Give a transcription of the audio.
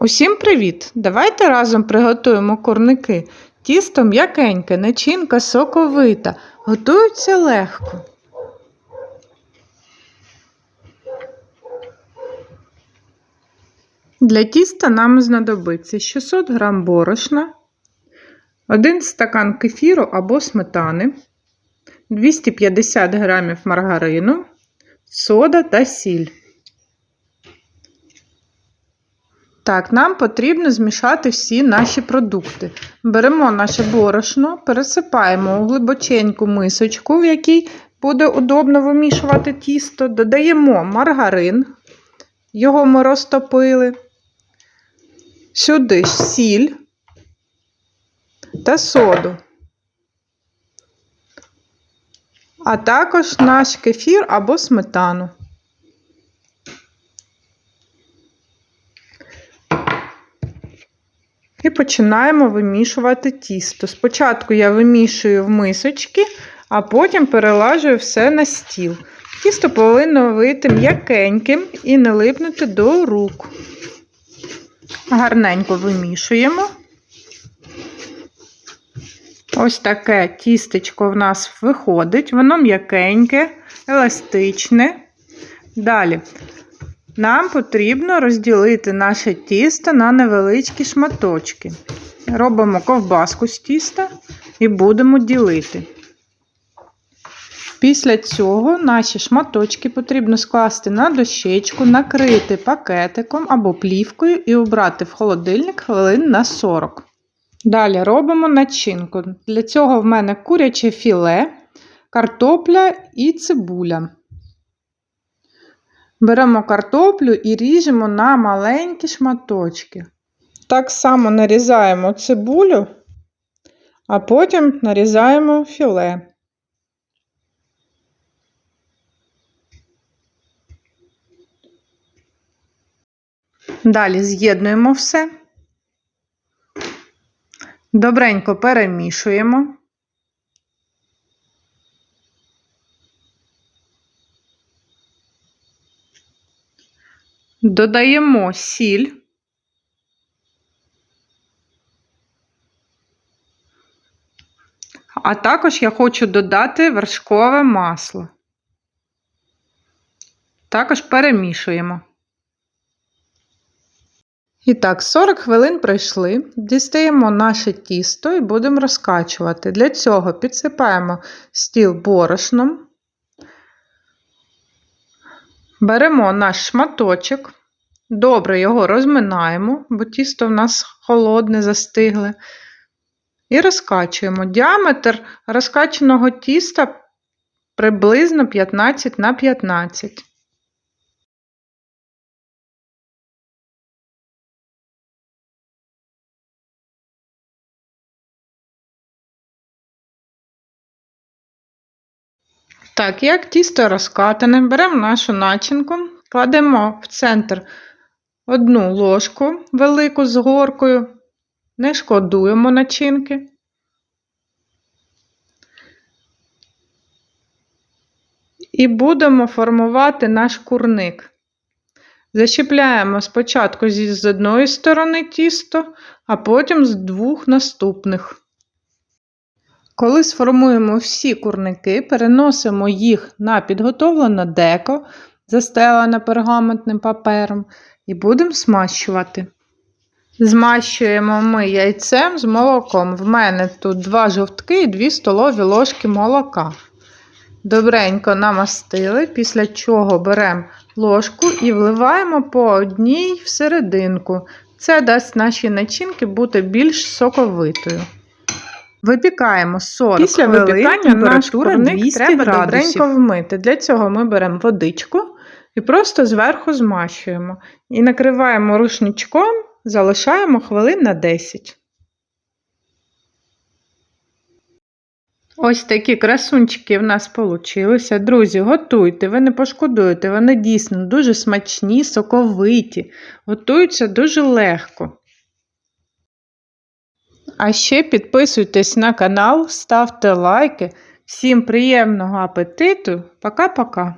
Усім привіт! Давайте разом приготуємо курники. Тісто м'якеньке, начинка соковита. Готується легко. Для тіста нам знадобиться 600 г борошна, 1 стакан кефіру або сметани, 250 г маргарину, сода та сіль. Так, нам потрібно змішати всі наші продукти. Беремо наше борошно, пересипаємо у глибоченьку мисочку, в якій буде удобно вимішувати тісто, додаємо маргарин, його ми розтопили, сюди сіль та соду, а також наш кефір або сметану. Починаємо вимішувати тісто. Спочатку я вимішую в мисочки, а потім перелажую все на стіл. Тісто повинно вийти м'якеньким і не липнути до рук. Гарненько вимішуємо. Ось таке тістечко в нас виходить, воно м'якеньке, еластичне. Далі нам потрібно розділити наше тісто на невеличкі шматочки. Робимо ковбаску з тіста і будемо ділити. Після цього наші шматочки потрібно скласти на дощечку, накрити пакетиком або плівкою і обрати в холодильник хвилин на 40. Далі робимо начинку. Для цього в мене куряче філе, картопля і цибуля. Беремо картоплю і ріжемо на маленькі шматочки. Так само нарізаємо цибулю, а потім нарізаємо філе. Далі з'єднуємо все. Добренько перемішуємо. Додаємо сіль. А також я хочу додати вершкове масло. Також перемішуємо. І так, 40 хвилин пройшли. Дістаємо наше тісто і будемо розкачувати. Для цього підсипаємо стіл борошном. Беремо наш шматочок, добре його розминаємо, бо тісто в нас холодне, застигле. І розкачуємо. Діаметр розкаченого тіста приблизно 15 на 15. Так, як тісто розкатане, беремо нашу начинку, кладемо в центр одну ложку велику з горкою, не шкодуємо начинки. І будемо формувати наш курник. Защіпляємо спочатку з одної сторони тісто, а потім з двох наступних. Коли сформуємо всі курники, переносимо їх на підготовлене деко, застелене пергаментним папером, і будемо смащувати. Змащуємо ми яйцем з молоком. В мене тут 2 жовтки і 2 столові ложки молока. Добренько намастили, після чого беремо ложку і вливаємо по одній всерединку. Це дасть нашій начинки бути більш соковитою. Випікаємо 40 Після хвилин, випікання наш 200 треба градусів. добренько вмити. Для цього ми беремо водичку і просто зверху змащуємо. І накриваємо рушничком, залишаємо хвилин на 10. Ось такі красунчики в нас получилися. Друзі, готуйте, ви не пошкодуєте, вони дійсно дуже смачні, соковиті, готуються дуже легко. А ще підписуйтесь на канал, ставте лайки. Всім приємного апетиту. Пока-пока.